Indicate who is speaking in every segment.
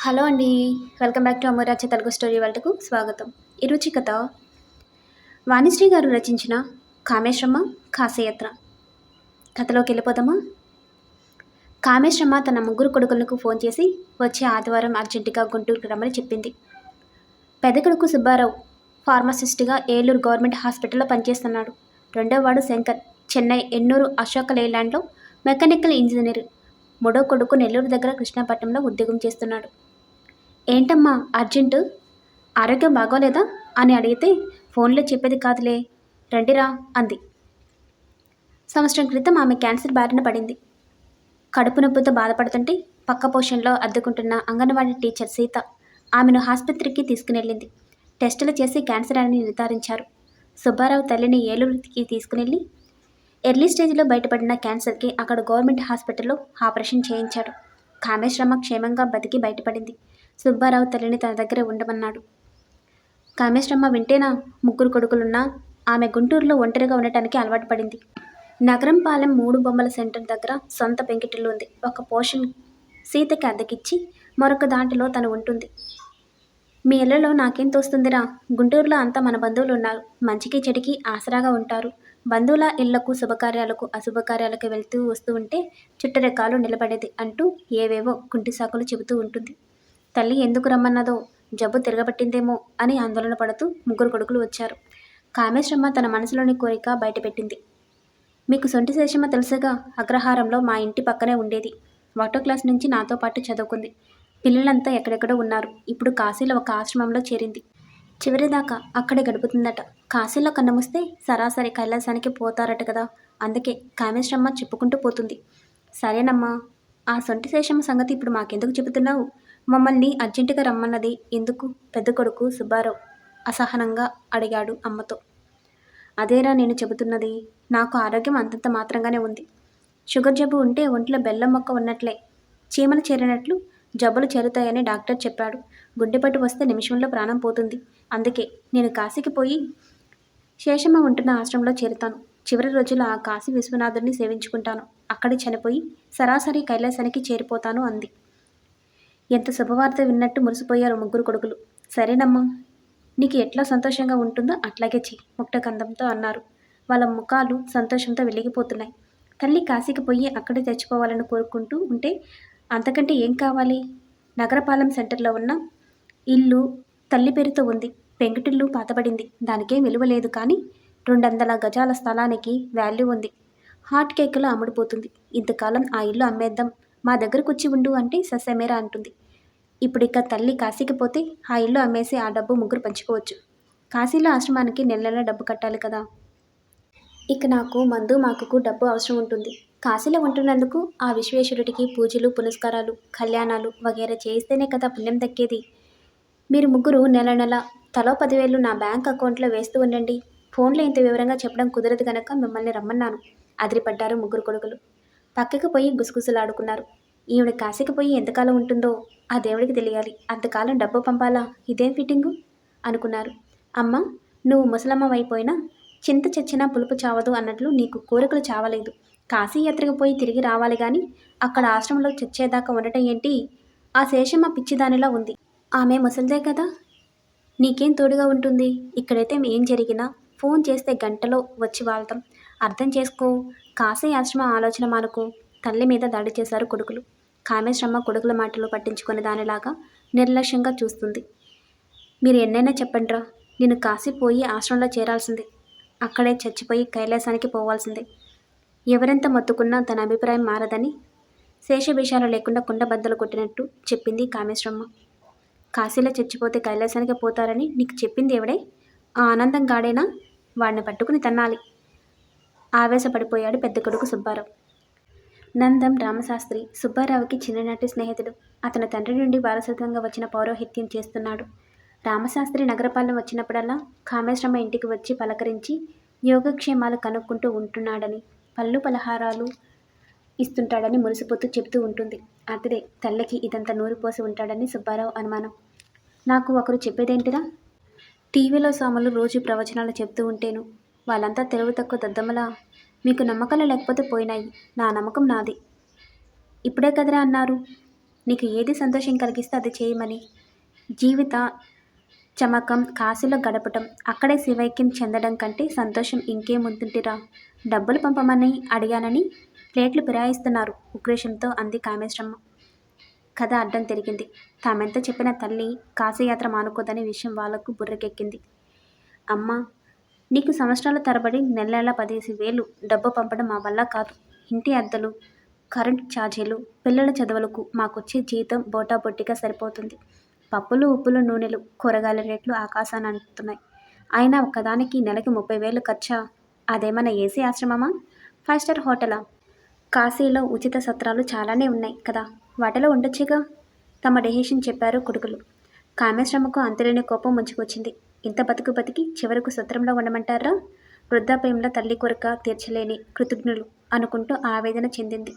Speaker 1: Hello అండి. Welcome back to Amarajya Telugu story వాళ్ళకు స్వాగతం. ఈరోజు కథ. వాణిశ్రీ గారు రచించిన కామేశ్వరమ్మ కాశయాత్ర. కథలోకి వెళ్ళిపోదామా? కామేశ్వరమ్మ తన ముగ్గురు కొడుకులకు ఫోన్ చేసి వచ్చే ఆదివారం అర్జెంటుగా గుంటూరుకు రమ్మని చెప్పింది. పెద్ద కొడుకు సుబ్బారావు ఫార్మసిస్ట్గా ఏలూరు గవర్నమెంట్ హాస్పిటల్లో పనిచేస్తున్నాడు. రెండో వాడు శంకర్. చెన్నై ఎన్నూరు అశోక లేలాండ్లో మెకానికల్ ఇంజనీర్. మూడో కొడుకు నెల్లూరు దగ్గర కృష్ణాపట్నంలో ఉద్యోగం చేస్తున్నాడు. ఏంటమ్మా అర్జెంటు? ఆరోగ్యం బాగోలేదా? అని అడిగితే ఫోన్లో చెప్పేది కాదులే రండిరా అంది. సంవత్సరం క్రితం ఆమె క్యాన్సర్ బారిన పడింది. కడుపు నొప్పితో బాధపడుతుంటే పక్క పోషన్లో అద్దుకుంటున్న అంగన్వాడీ టీచర్ సీత ఆమెను ఆసుపత్రికి తీసుకునెళ్ళింది. టెస్టులు చేసి క్యాన్సర్ అని నిర్ధారించారు. సుబ్బారావు తల్లిని ఏలూరుకి తీసుకునెళ్ళి ఎర్లీ స్టేజ్లో బయటపడిన క్యాన్సర్కి అక్కడ గవర్నమెంట్ హాస్పిటల్లో ఆపరేషన్ చేయించాడు. కామేశ్వరమ్మ క్షేమంగా బతికి బయటపడింది. సుబ్బారావు తల్లిని తన దగ్గర ఉండమన్నాడు. కామేశ్వరమ్మ వింటేనా? ముగ్గురు కొడుకులున్నా? ఆమె గుంటూరులో ఒంటరిగా ఉండటానికి అలవాటు పడింది. నగరం పాలెం మూడు బొమ్మల సెంటర్ దగ్గర సొంత పెంకిటిల్లు ఉంది. ఒక పోషన్ సీతకి అద్దెకిచ్చి మరొక దాంట్లో తను ఉంటుంది. మీ ఇళ్ళలో నాకేం తోస్తుందిరా? గుంటూరులో అంతా మన బంధువులు ఉన్నారు. మంచికి చెడికి ఆసరాగా ఉంటారు. బంధువుల ఇళ్ళకు శుభకార్యాలకు అశుభకార్యాలకు వెళ్తూ వస్తూ ఉంటే చుట్టరెక్కాలు నిలబడేది అంటూ ఏవేవో కుంటి సాకులు చెబుతూ ఉంటుంది. తల్లి ఎందుకు రమ్మన్నదో జబ్బు తిరగబట్టిందేమో అని ఆందోళన పడుతూ ముగ్గురు కొడుకులు వచ్చారు. కామేశ్వరమ్మ తన మనసులోని కోరిక బయటపెట్టింది. మీకు సొంటి శేషమ్మ తెలుసగా అగ్రహారంలో మా ఇంటి పక్కనే ఉండేది. ఒకటో క్లాస్ నుంచి నాతో పాటు చదువుకుంది. పిల్లలంతా ఎక్కడెక్కడో ఉన్నారు. ఇప్పుడు కాశీలో ఒక ఆశ్రమంలో చేరింది. చివరిదాకా అక్కడే గడుపుతుందట. కాశీలో కన్నమూస్తే సరాసరి కైలాసానికి పోతారట కదా. అందుకే కామేశ్వరమ్మ చెప్పుకుంటూ పోతుంది. సరేనమ్మా ఆ సొంటి శేషమ్మ సంగతి ఇప్పుడు మాకెందుకు చెబుతున్నావు? మమ్మల్ని అర్జెంటుగా రమ్మన్నది ఎందుకు? పెద్ద కొడుకు సుబ్బారావు అసహనంగా అడిగాడు అమ్మతో. అదేరా నేను చెబుతున్నది? నాకు ఆరోగ్యం అంతంత మాత్రంగానే ఉంది. షుగర్ జబ్బు ఉంటే ఒంట్లో బెల్లం మొక్క ఉన్నట్లే. చీమలు చేరినట్లు జబ్బులు చేరుతాయని డాక్టర్ చెప్పాడు. గుండెపట్టు వస్తే నిమిషంలో ప్రాణం పోతుంది. అందుకే నేను కాశీకి పోయి శేషమ్మ ఉంటున్న ఆశ్రమంలో చేరుతాను. చివరి రోజులు ఆ కాశీ విశ్వనాథుడిని సేవించుకుంటాను. అక్కడే చనిపోయి సరాసరి కైలాసానికి చేరిపోతాను అంది. ఎంత శుభవార్త విన్నట్టు మురిసిపోయారు ముగ్గురు కొడుకులు. సరేనమ్మా నీకు ఎట్లా సంతోషంగా ఉంటుందో అట్లాగే చెయ్యి ముక్తకందంతో అన్నారు. వాళ్ళ ముఖాలు సంతోషంతో వెలిగిపోతున్నాయి. తల్లి కాశీకి పోయి అక్కడే తెచ్చిపోవాలని కోరుకుంటూ ఉంటే అంతకంటే ఏం కావాలి? నగరపాలెం సెంటర్లో ఉన్న ఇల్లు తల్లి పేరుతో ఉంది. పెంకుటిల్లు పాతబడింది. దానికేం విలువ లేదు కానీ రెండొందల గజాల స్థలానికి వాల్యూ ఉంది. హాట్ కేకులు అమ్ముడుపోతుంది. ఇంతకాలం ఆ ఇల్లు అమ్మేద్దాం. మా దగ్గరకు వచ్చి ఉండు అంటే ససమేరా అంటుంది. ఇప్పుడు ఇక తల్లి కాశీకి పోతే ఆ ఇల్లు అమ్మేసి ఆ డబ్బు ముగ్గురు పంచుకోవచ్చు. కాశీలో ఆశ్రమానికి నెల నెల డబ్బు కట్టాలి కదా. ఇక నాకు మందు మాకుకు డబ్బు అవసరం ఉంటుంది. కాశీలో ఉంటున్నందుకు ఆ విశ్వేశ్వరుడికి పూజలు పునస్కారాలు కళ్యాణాలు వగేరా చేయిస్తేనే కదా పుణ్యం దక్కేది. మీరు ముగ్గురు నెల నెల తలో పదివేలు నా బ్యాంక్ అకౌంట్లో వేస్తూ ఉండండి. ఫోన్లో ఇంత వివరంగా చెప్పడం కుదరదు కనుక మిమ్మల్ని రమ్మన్నాను. అదిరిపడ్డారు ముగ్గురు కొడుకులు. పక్కకు పోయి గుసగుసలాడుకున్నారు. ఈవిడ కాశీకి పోయి ఎంతకాలం ఉంటుందో ఆ దేవుడికి తెలియాలి. అంతకాలం డబ్బు పంపాలా? ఇదేం ఫిట్టింగు? అనుకున్నారు. అమ్మ నువ్వు ముసలమ్మ అయిపోయినా చింత చచ్చినా పులుపు చావదు అన్నట్లు నీకు కోరికలు చావలేదు. కాశీ యాత్రకు పోయి తిరిగి రావాలి కానీ అక్కడ ఆశ్రమంలో చచ్చేదాకా ఉండటం ఏంటి? ఆ శేషమ్మ పిచ్చిదానిలా ఉంది. ఆమె ముసలిదే కదా? నీకేం తోడుగా ఉంటుంది? ఇక్కడైతే ఏం జరిగినా ఫోన్ చేస్తే గంటలో వచ్చి వాళ్తాం. అర్థం చేసుకో. కాశీ ఆశ్రమ ఆలోచన మనకు తల్లి మీద దాడి చేశారు కొడుకులు. కామేశ్వరమ్మ కొడుకుల మాటలు పట్టించుకునే దానిలాగా నిర్లక్ష్యంగా చూస్తుంది. మీరు ఎన్నైనా చెప్పండిరా నేను కాశీ పోయి ఆశ్రమంలో చేరాల్సిందే. అక్కడే చచ్చిపోయి కైలాసానికి పోవాల్సిందే. ఎవరెంత మొత్తుకున్నా తన అభిప్రాయం మారదని శేషభీషాలు లేకుండా కుండబద్దలు కొట్టినట్టు చెప్పింది కామేశ్వరమ్మ కాశీలో చచ్చిపోతే కైలాసానికి పోతారని నీకు చెప్పింది ఎవడై? ఆ ఆనందం గాడైనా? వాడిని పట్టుకుని తన్నాలి. ఆవేశపడిపోయాడు పెద్ద కొడుకు సుబ్బారావు. నందం రామశాస్త్రి సుబ్బారావుకి చిన్ననాటి స్నేహితుడు. అతని తండ్రి నుండి వారసత్వంగా వచ్చిన పౌరోహిత్యం చేస్తున్నాడు. రామశాస్త్రి నగరపాలెం వచ్చినప్పుడల్లా కామేశ్వరమ్మ ఇంటికి వచ్చి పలకరించి యోగక్షేమాలు కనుక్కుంటూ ఉంటున్నాడని పళ్ళు పలహారాలు ఇస్తుంటాడని మురిసిపోతూ చెబుతూ ఉంటుంది. అతడే తల్లికి ఇదంతా నూరిపోసి ఉంటాడని సుబ్బారావు అనుమానం. నాకు ఒకరు చెప్పేదేంటిరా? టీవీలో సాములు రోజు ప్రవచనాలు చెప్తూ ఉంటేను వాళ్ళంతా తెలివి తక్కువ దద్దమ్మలా. మీకు నమ్మకాలు లేకపోతే పోయినాయి. నా నమ్మకం నాది. ఇప్పుడే కదరా అన్నారు. నీకు ఏది సంతోషం కలిగిస్తే అది చేయమని. జీవిత చమకం కాశీలో గడపటం అక్కడే శివైక్యం చెందడం కంటే సంతోషం ఇంకేముంటుంటిరా డబ్బులు పంపమని అడిగానని ప్లేట్లు ఫిరాయిస్తున్నారు. ఉక్రేషంతో అంది కామేశ్వరమ్మ కథ అడ్డం తిరిగింది. తామెంత చెప్పిన తల్లి కాశీయాత్ర మానుకోదనే విషయం వాళ్ళకు బుర్రకెక్కింది. అమ్మ నీకు సంవత్సరాల తరబడి నెల నెల పదిహేసి వేలు డబ్బు పంపడం మా వల్ల కాదు. ఇంటి అద్దెలు కరెంట్ ఛార్జీలు పిల్లల చదువులకు మాకొచ్చే జీతం బోటాబొట్టిగా సరిపోతుంది. పప్పులు ఉప్పులు నూనెలు కూరగాయల రేట్లు ఆకాశాన్ని అంటున్నాయి అయినా ఒక్కదానికి నెలకి ముప్పై వేలు ఖర్చా? అదేమన్నా ఏసీ ఆశ్రమమా? ఫైవ్ స్టార్ హోటలా? కాశీలో ఉచిత సత్రాలు చాలానే ఉన్నాయి కదా. వాటిలో ఉండొచ్చుగా? తమ డెసిషన్ చెప్పారు కొడుకులు. కామేశ్రమకు అంతులేని కోపం ముంచుకొచ్చింది. ఇంత బతుకు బతికి చివరకు సత్రంలో ఉండమంటారా? వృద్ధాప్యంలో తల్లి కొరక తీర్చలేని కృతజ్ఞులు అనుకుంటూ ఆవేదన చెందింది.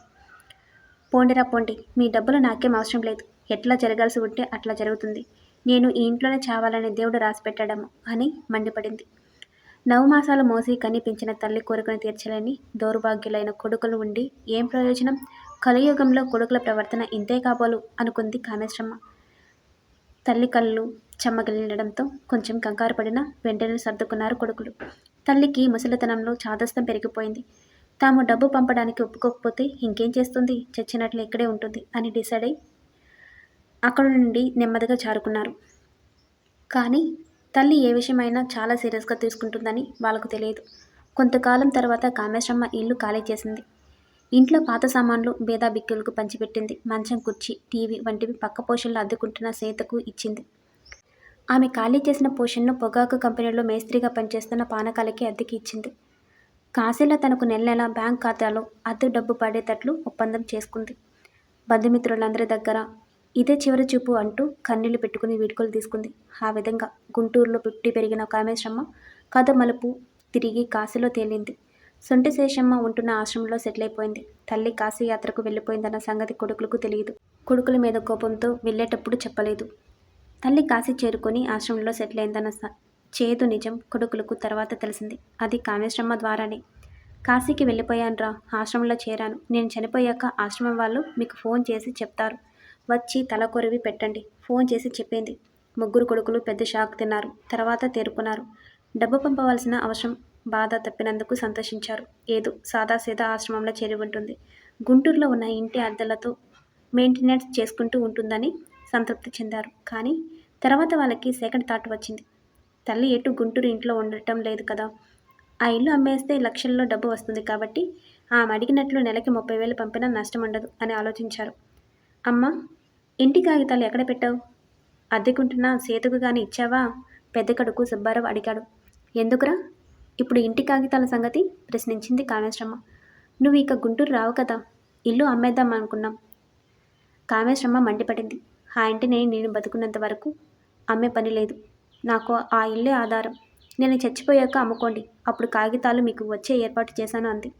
Speaker 1: పోండిరా పోండి మీ డబ్బులు నాకేం అవసరం లేదు. ఎట్లా జరగాల్సి ఉంటే అట్లా జరుగుతుంది. నేను ఈ ఇంట్లోనే చావాలని దేవుడు రాసిపెట్టడము అని మండిపడింది. నవమాసాలు మోసి కనిపించిన తల్లి కోరికను తీర్చలేని దౌర్భాగ్యులైన కొడుకులు ఉండి ఏం ప్రయోజనం? కలియుగంలో కొడుకుల ప్రవర్తన ఇంతే కాబోలు అనుకుంది కామేశ్వరమ్మ తల్లి కళ్ళు చెమ్మగిలినడంతో కొంచెం కంగారు పడినా వెంటనే సర్దుకున్నారు కొడుకులు. తల్లికి ముసలితనంలో చాదస్తం పెరిగిపోయింది. తాము డబ్బు పంపడానికి ఒప్పుకోకపోతే ఇంకేం చేస్తుంది? చచ్చినట్లు ఇక్కడే ఉంటుంది అని డిసైడ్ అయి అక్కడ నుండి నెమ్మదిగా జారుకున్నారు. కానీ తల్లి ఏ విషయమైనా చాలా సీరియస్గా తీసుకుంటుందని వాళ్ళకు తెలియదు. కొంతకాలం తర్వాత కామేశ్వరమ్మ ఇల్లు ఖాళీ చేసింది. ఇంట్లో పాత సామాన్లు బేదాబిక్కులకు పంచిపెట్టింది. మంచం కుర్చీ టీవీ వంటివి పక్క పోషన్లు అద్దుకుంటున్న సీతకు ఇచ్చింది. ఆమె ఖాళీ చేసిన పోషన్ను పొగాకు కంపెనీలో మేస్త్రిగా పనిచేస్తున్న పానకాలకి అద్దెకి ఇచ్చింది. కాశీలో తనకు నెల నెల బ్యాంక్ ఖాతాలో అద్దె డబ్బు పడేటట్లు ఒప్పందం చేసుకుంది. బంధుమిత్రులందరి దగ్గర ఇదే చివరి చూపు అంటూ కన్నీళ్ళు పెట్టుకుని వీడుకోలు తీసుకుంది. ఆ విధంగా గుంటూరులో పుట్టి పెరిగిన కామేశ్వరమ్మ కథ మలుపు తిరిగి కాశీలో తేలింది. సొంటి శేషమ్మ ఉంటున్న ఆశ్రమంలో సెటిల్ అయిపోయింది. తల్లి కాశీయాత్రకు వెళ్ళిపోయిందన్న సంగతి కొడుకులకు తెలియదు. కొడుకుల మీద కోపంతో వెళ్ళేటప్పుడు చెప్పలేదు. తల్లి కాశీ చేరుకొని ఆశ్రమంలో సెటిల్ అయిందన్న చేదు నిజం కొడుకులకు తర్వాత తెలిసింది. అది కామేశ్వరమ్మ ద్వారానే. కాశీకి వెళ్ళిపోయానురా ఆశ్రమంలో చేరాను. నేను చనిపోయాక ఆశ్రమం వాళ్ళు మీకు ఫోన్ చేసి చెప్తారు. వచ్చి తల కొరివి పెట్టండి. ఫోన్ చేసి చెప్పింది. ముగ్గురు కొడుకులు పెద్ద షాక్ తిన్నారు. తర్వాత తేరుకున్నారు. డబ్బు పంపవలసిన అవసరం బాధ తప్పినందుకు సంతోషించారు. ఏదో సాదాసీదా ఆశ్రమంలో చేరి ఉంటుంది. గుంటూరులో ఉన్న ఇంటి అద్దెలతో మెయింటెనెన్స్ చేసుకుంటూ ఉంటుందని సంతృప్తి చెందారు. కానీ తర్వాత వాళ్ళకి సెకండ్ థాట్ వచ్చింది. తల్లి ఎటు గుంటూరు ఇంట్లో ఉండటం లేదు కదా. ఆ ఇల్లు అమ్మేస్తే లక్షల్లో డబ్బు వస్తుంది కాబట్టి ఆమె అడిగినట్లు నెలకి ముప్పై వేలు పంపినా నష్టం ఉండదు అని ఆలోచించారు. అమ్మ ఇంటి కాగితాలు ఎక్కడ పెట్టావు? అద్దెకుంటున్న సేతుకు కానీ ఇచ్చావా? పెద్ద కొడుకు సుబ్బారావు అడిగాడు. ఎందుకురా? ఇప్పుడు ఇంటి కాగితాల సంగతి ప్రశ్నించింది కామేశ్రమ నువ్వు ఇక గుంటూరు రావు కదా ఇల్లు అమ్మేద్దాం అనుకున్నాం. కామేశ్రమ మండిపడింది. ఆ ఇంటిని నేను బతుకున్నంత వరకు అమ్మే పని లేదు. నాకు ఆ ఇల్లే ఆధారం. నేను చచ్చిపోయాక అమ్ముకోండి అప్పుడు కాగితాలు మీకు వచ్చే ఏర్పాటు చేశాను అంది.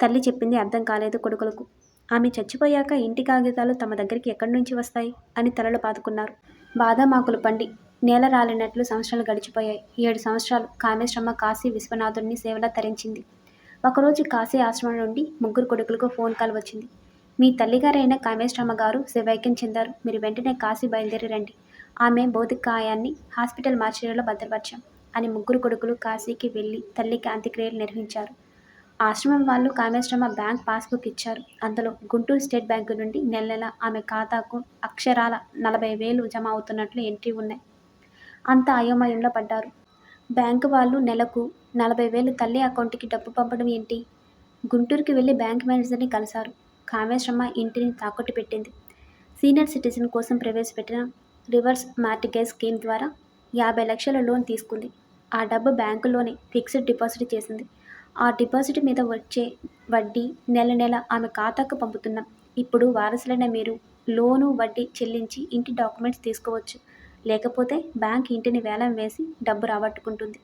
Speaker 1: తల్లి చెప్పింది అర్థం కాలేదు కొడుకులకు. ఆమె చచ్చిపోయాక ఇంటి కాగితాలు తమ దగ్గరికి ఎక్కడి నుంచి వస్తాయి అని తలలు బాదుకున్నారు బాదామాకులు పండి నేల రాలినట్లు సంవత్సరాలు గడిచిపోయాయి. ఏడు సంవత్సరాలు కామేశ్వరమ్మ కాశీ విశ్వనాథుడిని సేవలా తరించింది. ఒకరోజు కాశీ ఆశ్రమం నుండి ముగ్గురు కొడుకులకు ఫోన్ కాల్ వచ్చింది. మీ తల్లిగారైన కామేశ్వరమ్మ గారు శివైక్యం చెందారు. మీరు వెంటనే కాశీ బయలుదేరి రండి. ఆమె భౌతికాయాన్ని హాస్పిటల్ మార్చిలో భద్రపరిచాం అని ముగ్గురు కొడుకులు కాశీకి వెళ్ళి తల్లికి అంత్యక్రియలు నిర్వహించారు. ఆశ్రమం వాళ్ళు కామేశ్వరమ్మ బ్యాంక్ పాస్బుక్ ఇచ్చారు. అందులో గుంటూరు స్టేట్ బ్యాంకు నుండి నెల నెల ఆమె ఖాతాకు అక్షరాల నలభై వేలు జమ అవుతున్నట్లు ఎంట్రీ ఉన్నాయి. అంత అయోమయంలో పడ్డారు. బ్యాంకు వాళ్ళు నెలకు నలభై వేలు తల్లి అకౌంట్కి డబ్బు పంపడం ఏంటి? గుంటూరుకి వెళ్ళి బ్యాంక్ మేనేజర్ని కలిశారు. కామేశ్వరమ్మ ఇంటిని తాకట్టు పెట్టింది. సీనియర్ సిటిజన్ కోసం ప్రవేశపెట్టిన రివర్స్ మార్టిగేజ్ స్కీమ్ ద్వారా యాభై లక్షల లోన్ తీసుకుంది. ఆ డబ్బు బ్యాంకులోనే ఫిక్స్డ్ డిపాజిట్ చేసింది. ఆ డిపాజిట్ మీద వచ్చే వడ్డీ నెల నెల ఆమె ఖాతాకు పంపుతున్నాం. ఇప్పుడు వారసులైన మీరు లోను వడ్డీ చెల్లించి ఇంటి డాక్యుమెంట్స్ తీసుకోవచ్చు. లేకపోతే బ్యాంక్ ఇంటిని వేలం వేసి డబ్బు రాబట్టుకుంటుంది.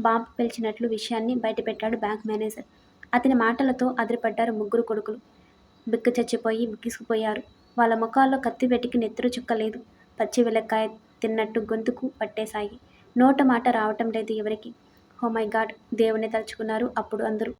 Speaker 1: బాంబు పిలిచినట్లు విషయాన్ని బయటపెట్టాడు బ్యాంక్ మేనేజర్. అతని మాటలతో అదిరిపడ్డారు ముగ్గురు కొడుకులు. బిక్కు చచ్చిపోయి బిక్కిసుకుపోయారు వాళ్ళ ముఖాల్లో కత్తి వెటికి నెత్తురు చుక్కలేదు. పచ్చి వెలక్కాయ తిన్నట్టు గొంతుకు పట్టేశాయి. నోట మాట రావటం లేదు ఎవరికి. ఓ మై గాడ్ దేవుని తలుచుకున్నారు అప్పుడు అందరూ.